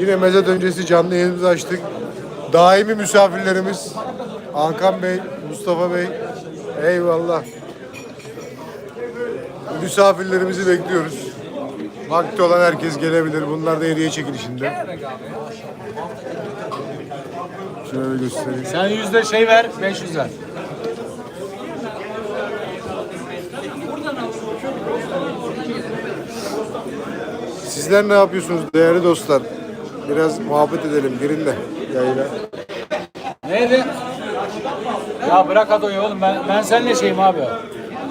Yine mezat öncesi canlı yayınımızı açtık. Daimi misafirlerimiz Hakan Bey, Mustafa Bey. Eyvallah. Misafirlerimizi bekliyoruz. Vakti olan herkes gelebilir. Bunlar da hediye çekilişinde. Şöyle göstereyim. Sen yüzde şey ver, 500 ver. Sizler ne yapıyorsunuz değerli dostlar? Biraz muhabbet edelim. Girin de yayına. Neydi? Ya bırak Ado'yu oğlum ben, ben seninle şeyim abi.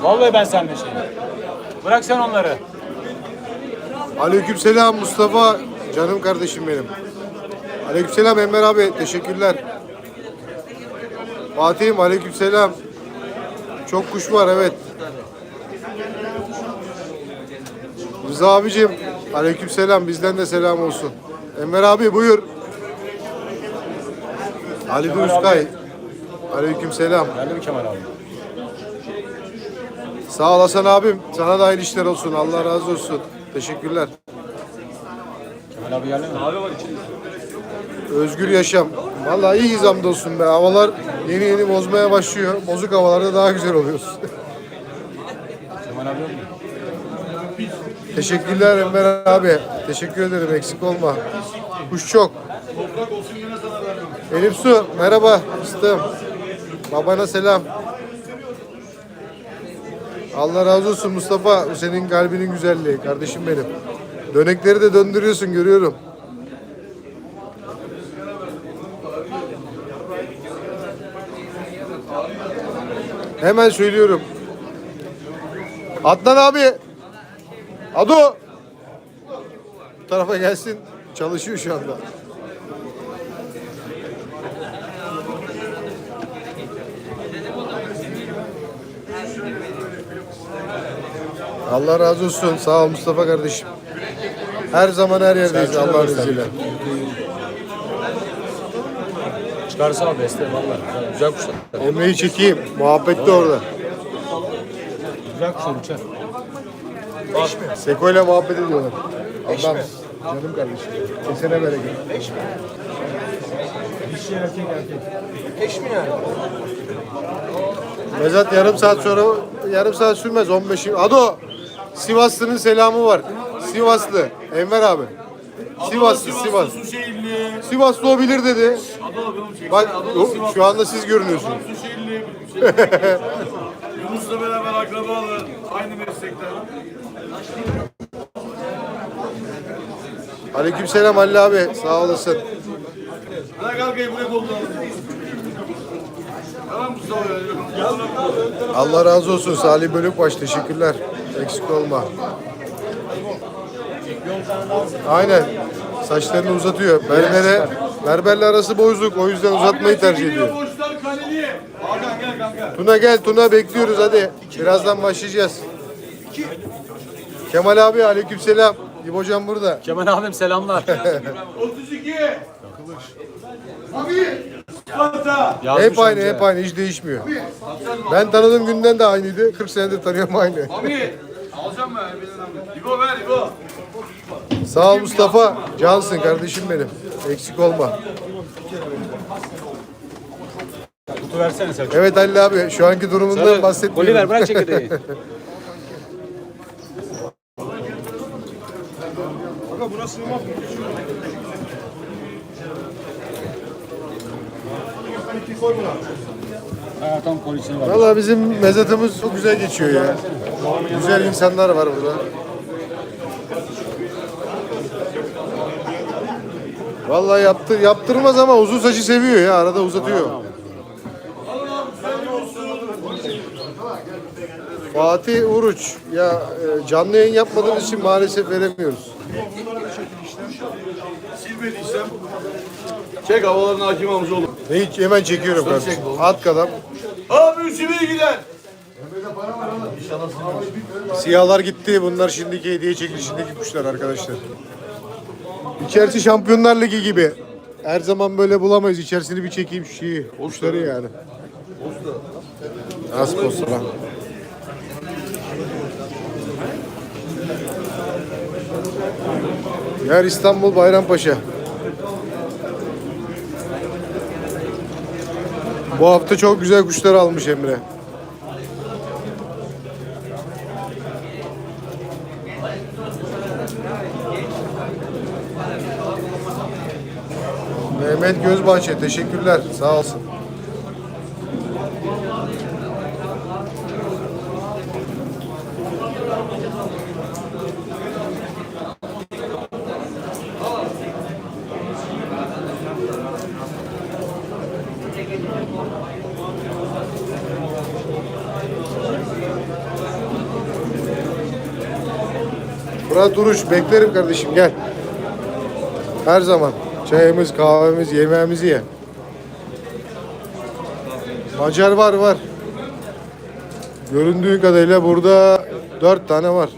Vallahi ben seninle şeyim. Bırak sen onları. Aleykümselam Mustafa. Canım kardeşim benim. Aleykümselam Enver abi. Teşekkürler. Fatih'im aleykümselam. Çok kuş var evet. Rıza abicim aleykümselam bizden de selam olsun. Enver abi buyur. Ali Uskay. Aleykümselam. Geldi mi Kemal abi? Sağ ol Hasan abim. Sana da hayırlı işler olsun. Allah razı olsun. Teşekkürler. Kemal abi geldi mi? Abi var Özgür yaşam. Vallahi iyi zamda olsun be. Havalar yeni yeni bozmaya başlıyor. Bozuk havalarda daha güzel oluyoruz. Kemal abi yok mu? Teşekkürler Enver abi. Teşekkür ederim. Eksik olma. Kuş çok. Elif Su. Merhaba. Fıstığım. Babana selam. Allah razı olsun Mustafa. Senin kalbinin güzelliği. Kardeşim benim. Dönekleri de döndürüyorsun görüyorum. Hemen söylüyorum. Adnan abi. Ado. Bu tarafa gelsin. Çalışıyor şu anda. Allah razı olsun. Sağ ol Mustafa kardeşim. Her zaman her yerdeyiz Allah'ın izniyle. Çıkarsa abi beste vallahi. Güzel, güzel kuşlar. Emre'yi çekeyim. Muhabbet de orada. Güzel kuşlar uçar. Seko ile muhabbet ediyorlar. Adam. Canım kardeşim. Kesene bereket. Dişi erkek erkek. Mezat yarım saat sonra yarım saat sürmez 15 Ado Sivaslı'nın selamı var. Sivaslı Enver abi. Sivaslı Sivas. Sivaslı o bilir dedi. Çekti. Bak şu anda siz görünüyorsunuz. Yunus'la beraber akrabalar. Aynı meslekten. Aleykümselam Halil abi sağ olasın. Bırak arkayı buraya. Tamam Mustafa ya. Allah razı olsun Salih Bölükbaş teşekkürler. Eksik olma. Aynen. Saçlarını uzatıyor. Berbere, berberle arası bozuk. O yüzden uzatmayı tercih ediyor. Tuna gel Tuna bekliyoruz hadi. Birazdan başlayacağız. Kemal abi aleykümselam. İbo Can burada. Kemal abim selamlar. 32. Abi. Yazmış Hep aynı hep aynı hiç değişmiyor. Ben tanıdığım günden de aynıydı. 40 senedir tanıyorum aynı. Abi. Alacağım mı? İbo ver İbo. Sağ ol Mustafa. Cansın kardeşim benim. Eksik olma. Kutu versene Selçuk. Evet Halil abi şu anki durumundan bahsetmiyorum. Oliver bırak çekirdeği. Ha, tam polisini var. Valla bizim mezatımız çok güzel geçiyor ya. Güzel insanlar var burada. Vallahi yaptı, yaptırmaz ama uzun saçı seviyor ya. Arada uzatıyor. Fatih Uruç. Ya e, canlı yayın yapmadığımız için maalesef veremiyoruz. Silmediysem. Çek havaların hakim amcaoğlu. Ne hiç hemen çekiyorum kardeşim. At kadar. Abi Sibir'e gider. Siyahlar gitti. Bunlar şimdiki hediye çekilişindeki kuşlar arkadaşlar. İçerisi Şampiyonlar Ligi gibi. Her zaman böyle bulamayız. İçerisini bir çekeyim şu şeyi. Kuşları yani. Az posta. Yer İstanbul Bayrampaşa. Bu hafta çok güzel kuşlar almış Emre. Mehmet Gözbahçe teşekkürler. Sağ olsun. Murat Duruş beklerim kardeşim gel. Her zaman çayımız, kahvemiz, yemeğimizi ye. Macar var var. Göründüğü kadarıyla burada dört tane var.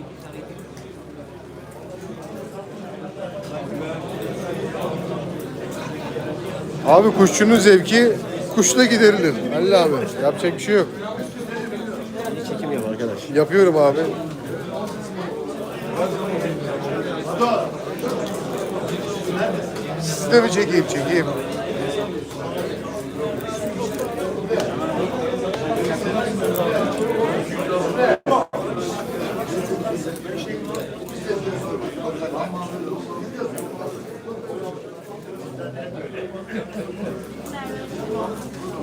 Abi kuşçunun zevki kuşla giderilir. Halil abi yapacak bir şey yok. Çekim yap arkadaş. Yapıyorum abi. Siz de mi çekeyim çekeyim?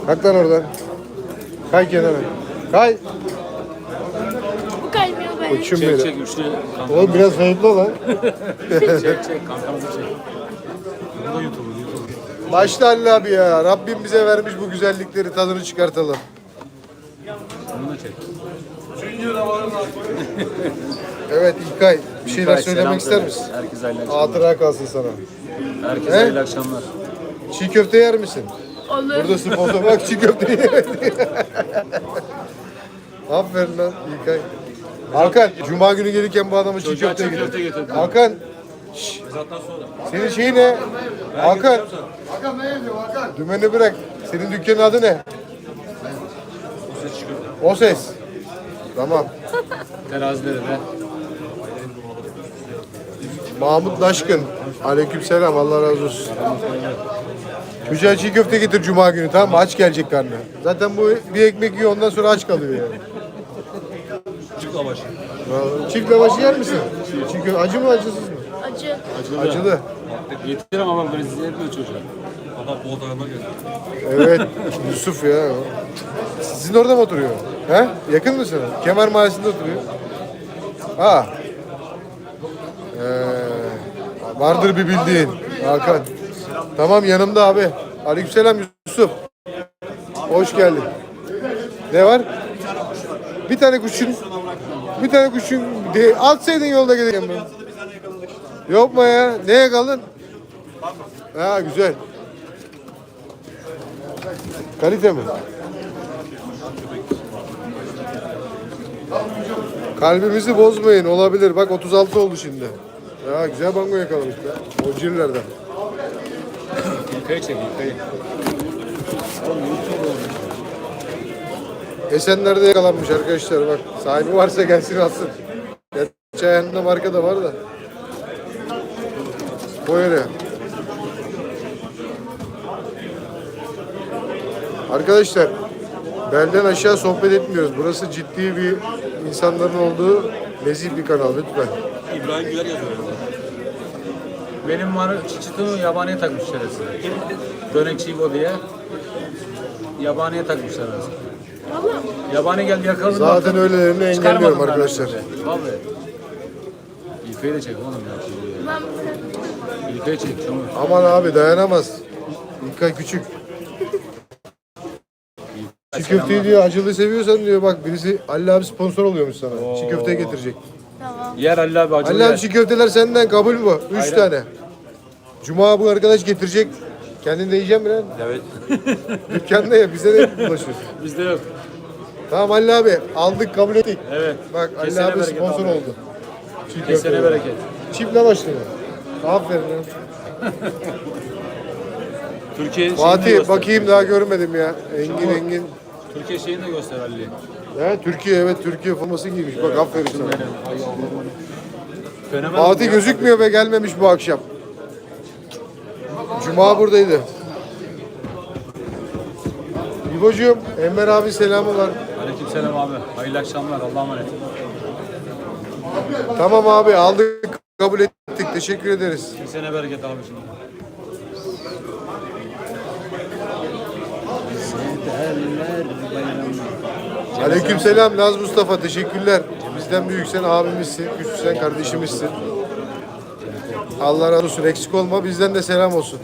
Kalk lan oradan. Kay kenara. Kay. Koçum Çek benim. çek üçlü. Oğlum biraz hayırlı lan. Çek çek kankamızı çek. Bu da YouTube, YouTube. Başta Halil abi ya. Rabbim bize vermiş bu güzellikleri tadını çıkartalım. Bunu da çek. Evet İlkay bir şeyler İlkay, söylemek ister söyle. misin? Herkese hayırlı akşamlar. Hatıra kalsın sana. Herkese He? hayırlı akşamlar. Çiğ köfte yer misin? Olur. Burada sponsor bak çiğ köfte yemedi. Aferin lan İlkay. Hakan, Cuma günü gelirken bu adamı çiğ Çocuğa köfte getirdim. Hakan, şşş. senin şeyin ne? Hakan. Hakan ne yazıyor Hakan? Dümeni bırak. Senin dükkanın adı ne? O ses. Tamam. Terazilere de. Mahmut Daşkın. Aleykümselam. Allah razı olsun. Güzel çiğ köfte getir cuma günü tamam mı? Aç gelecek karnı. Zaten bu bir ekmek yiyor ondan sonra aç kalıyor yani. Çift lavaşı. Çift lavaşı yer misin? Köfte acı mı acısız mı? Acı. Acılı. Acılı. Getir ama bak rezil etme çocuğa. Evet. Yusuf ya. Sizin orada mı oturuyor? He? Yakın mısın? Kemer Mahallesi'nde oturuyor. Ha. Ee, vardır bir bildiğin. Hakan. Tamam yanımda abi. Aleykümselam Yusuf. Hoş geldin. Ne var? Bir tane kuşun. Bir tane kuşun. De, atsaydın yolda gelirken ben. Yok mu ya? Neye kaldın? Ha güzel. Kalite mi? Kalbimizi bozmayın olabilir. Bak 36 oldu şimdi. Ya güzel bango yakalamış be. O cirlerden. İlkayı çek İlkayı. Esenler'de yakalanmış arkadaşlar bak. Sahibi varsa gelsin alsın. Gerçi ayağında marka da var da. Oraya. Arkadaşlar belden aşağı sohbet etmiyoruz. Burası ciddi bir insanların olduğu nezih bir kanal lütfen. İbrahim Güler yazıyor. Benim var çıçıtımı yabaniye takmış şerefsiz. Dönek çivo diye. Yabaniye takmışlar arası. Yabani geldi yakaladım. Zaten baktım, öylelerini engelliyorum ben arkadaşlar. Vallahi. İlkayı da çek oğlum ya. İlkayı çek şunu. Aman abi dayanamaz. İlkay küçük. Çiğ köfteyi diyor acılı seviyorsan diyor bak birisi Ali abi sponsor oluyormuş sana. Çiğ köfte getirecek. tamam. Yer Ali abi acılı Ali abi yer. çiğ köfteler senden kabul mü? Üç Aynen. tane. Cuma bu arkadaş getirecek. Kendin de yiyecek mi lan? Evet. Dükkanda ya bize de bulaşıyorsun. Bizde yok. Tamam Ali abi aldık kabul ettik. Evet. Bak Ali Kesene abi bereket sponsor abi. oldu. Çiğ Kesene köfte. bereket. Lavaşlı mı? Aferin. Türkiye şeyini de Fatih göster. bakayım daha görmedim ya. Engin Engin. Türkiye şeyini de göster Ali. Ya Türkiye evet Türkiye forması giymiş. Bak aferin sana. Fenomen Fatih gözükmüyor ve gelmemiş bu akşam. Cuma buradaydı. İbocuğum, Enver abi selamı var. Aleykümselam abi. Hayırlı akşamlar. Allah'a emanet. Tamam abi aldık, kabul ettik. Teşekkür ederiz. Kesene bereket abiciğim. Aleykümselam Naz Mustafa teşekkürler. Bizden büyüksen abimizsin, küçüksen kardeşimizsin. Allah razı olsun eksik olma bizden de selam olsun.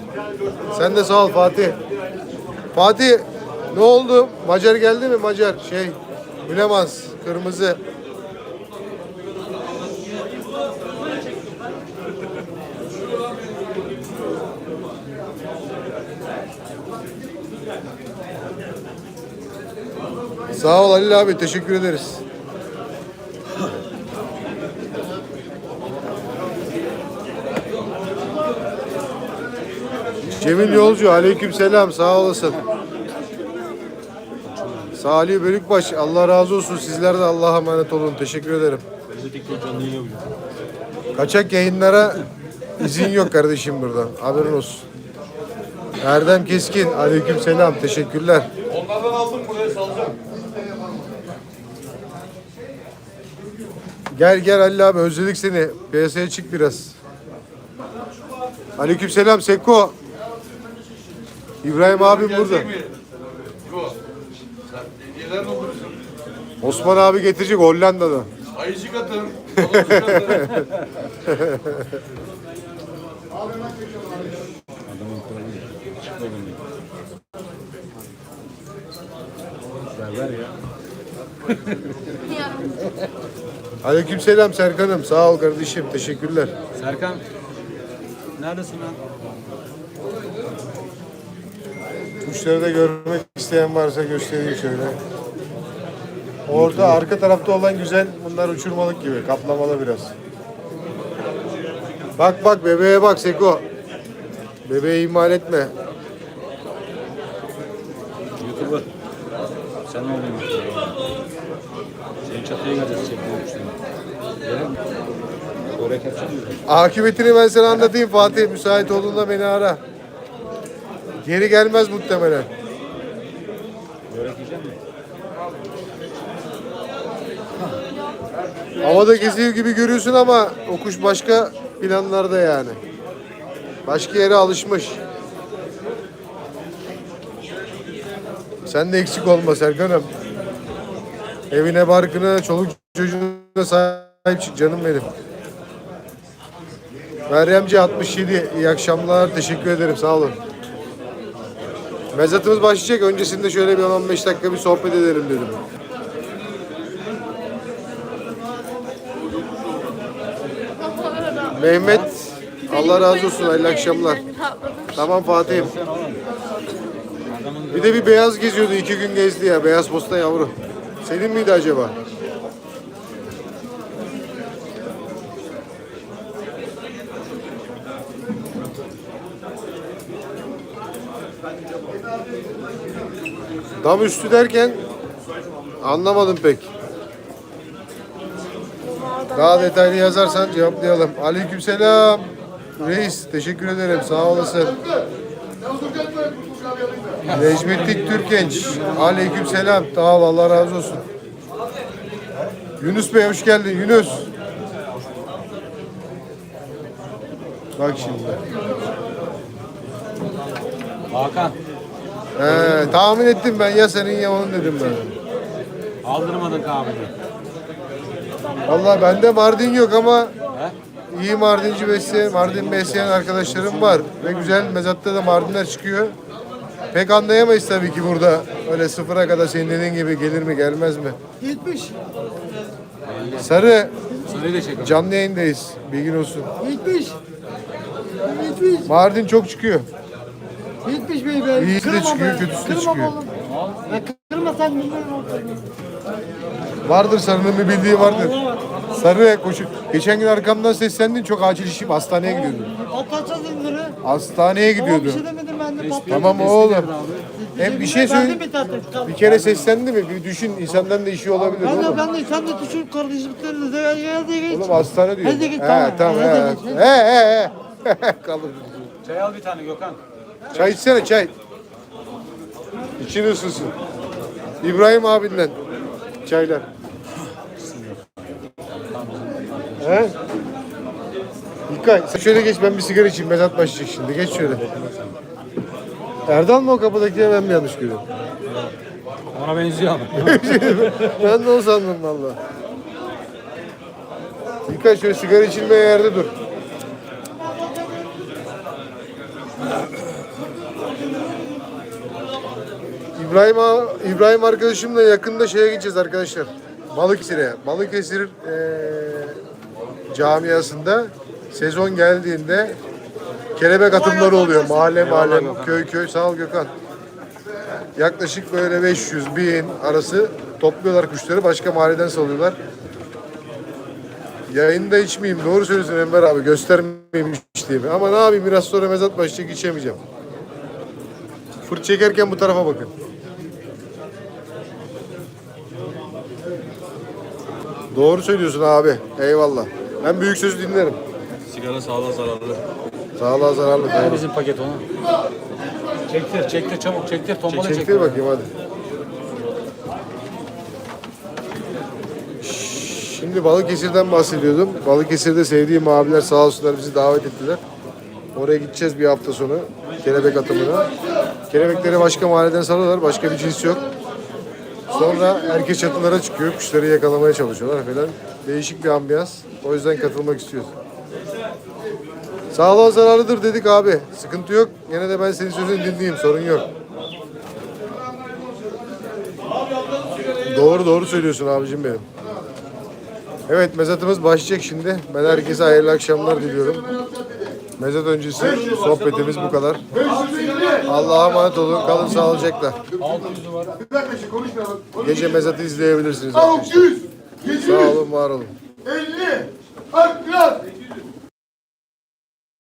Sen de sağ ol Fatih. Fatih ne oldu? Macar geldi mi Macar? Şey Mülemans kırmızı. Sağ ol Halil abi teşekkür ederiz. Cemil Yolcu aleyküm selam sağ olasın. Salih Bölükbaş Allah razı olsun sizler de Allah'a emanet olun teşekkür ederim. Kaçak yayınlara izin yok kardeşim buradan haberin olsun. Erdem Keskin aleyküm selam teşekkürler. Onlardan aldım buraya salacağım. Gel gel Halil abi özledik seni. Piyasaya çık biraz. Aleykümselam Seko. İbrahim abim burada. Mi? İbo. Sen neler olursun? Osman abi getirecek Hollanda'dan. Ayıcık atın. balıkçık atın. Aleykümselam Serkan'ım. Sağ ol kardeşim. Teşekkürler. Serkan. Neredesin lan? Kuşları da görmek isteyen varsa göstereyim şöyle. Orada arka tarafta olan güzel bunlar uçurmalık gibi. Kaplamalı biraz. Bak bak bebeğe bak Seko. Bebeği ihmal etme. YouTuber. Sen ne oluyorsun? Senin çatıya geleceğiz mi? Oraya kapsın mı? Akıbetini ben sana anlatayım Fatih. Müsait olduğunda beni ara. Geri gelmez muhtemelen. Börek yiyecek misin? Havada geziyor gibi görüyorsun ama o kuş başka planlarda yani. Başka yere alışmış. Sen de eksik olma Serkan'ım. Evine barkına, çoluk çocuğuna sahip çık canım benim. Meryemci 67. İyi akşamlar. Teşekkür ederim. Sağ olun. Mezatımız başlayacak. Öncesinde şöyle bir 10-15 dakika bir sohbet edelim dedim. Mehmet Allah razı olsun. Hayırlı akşamlar. Tamam Fatih'im. Bir de bir beyaz geziyordu. iki gün gezdi ya. Beyaz posta yavru. Senin miydi acaba? Dam üstü derken anlamadım pek. Daha detaylı yazarsan cevaplayalım. Aleykümselam. Reis teşekkür ederim. Sağ olasın. Necmettin Türkenç. Aleyküm selam. Sağ ol. Allah razı olsun. Yunus Bey hoş geldin. Yunus. Bak şimdi. Hakan. He, tahmin ettim ben ya senin ya onun dedim ben. Aldırmadın kahveni. Vallahi bende Mardin yok ama He? iyi Mardinci besleyen, Mardin besleyen arkadaşlarım var. Ve güzel mezatta da Mardinler çıkıyor. Pek anlayamayız tabii ki burada. Öyle sıfıra kadar senin dediğin gibi gelir mi gelmez mi? 70. Sarı Sarıyı da çek. canlı yayındayız. Bilgin olsun. 70. 70. Mardin çok çıkıyor. 70 bey be. İyisi de çıkıyor, kötüsü de çıkıyor. oğlum. Ya kırma sen bilmiyorum. Vardır sarının bir bildiği vardır. Sarı koşu. Geçen gün arkamdan seslendin çok acil işim hastaneye gidiyordum. Patlatacağız indirir. Hastaneye Tamam bir gidiyordum. şey demedim ben de. Tamam oğlum. Hem bir şey Ben söyle. de bir tatlı. Bir kere seslendi mi? Bir düşün insandan da işi olabilir Ben de oğlum. ben de sen de düşün kardeşliklerini de ya da geç. Oğlum hastane diyor. Hadi git, He tamam. tamam Hadi he. git. He he he. Kalır. Çay al bir tane Gökhan. Çay içsene çay. İçin ısınsın. İbrahim abinden. Çaylar. He? İlkay sen şöyle geç ben bir sigara içeyim. Mezat başlayacak şimdi. Geç şöyle. Erdal mı o kapıdaki ben mi yanlış görüyorum? Ona benziyor ama. ben de o sandım valla. İlkay şöyle sigara içilmeye yerde dur. İbrahim İbrahim arkadaşımla yakında şeye gideceğiz arkadaşlar. Balıkesir'e. Balıkesir eee camiasında sezon geldiğinde kelebek atımları oluyor. Mahalle mahalle, köy köy. Sağ ol Gökhan. Yaklaşık böyle 500 bin arası topluyorlar kuşları. Başka mahalleden salıyorlar. Yayında içmeyeyim. Doğru söylüyorsun Enver abi. Göstermeyeyim içtiğimi. Ama ne yapayım biraz sonra mezat başlayacak içemeyeceğim. Fırt çekerken bu tarafa bakın. Doğru söylüyorsun abi. Eyvallah. Ben büyük sözü dinlerim. Sigara sağlığa zararlı. Sağlığa zararlı. Ver bizim paket onu. Çektir, çektir çabuk, çektir. Tombala çektir. Çektir bakayım hadi. Şimdi Balıkesir'den bahsediyordum. Balıkesir'de sevdiğim abiler sağ olsunlar bizi davet ettiler. Oraya gideceğiz bir hafta sonu. Kelebek atımına. Kelebekleri başka mahalleden salıyorlar. Başka bir cins yok. Sonra herkes çatılara çıkıyor. Kuşları yakalamaya çalışıyorlar falan. Değişik bir ambiyans. O yüzden katılmak istiyoruz. Sağlığa zararlıdır dedik abi. Sıkıntı yok. Yine de ben senin sözünü dinleyeyim. Sorun yok. Doğru doğru söylüyorsun abicim benim. Evet mezatımız başlayacak şimdi. Ben herkese hayırlı akşamlar diliyorum. Mezat öncesi sohbetimiz bu kadar. Allah'a emanet olun. Kalın sağlıcakla. 600'ü var. Gece mezatı izleyebilirsiniz. arkadaşlar. 600, 700, Sağ olun, var olun. 50, 40 lira.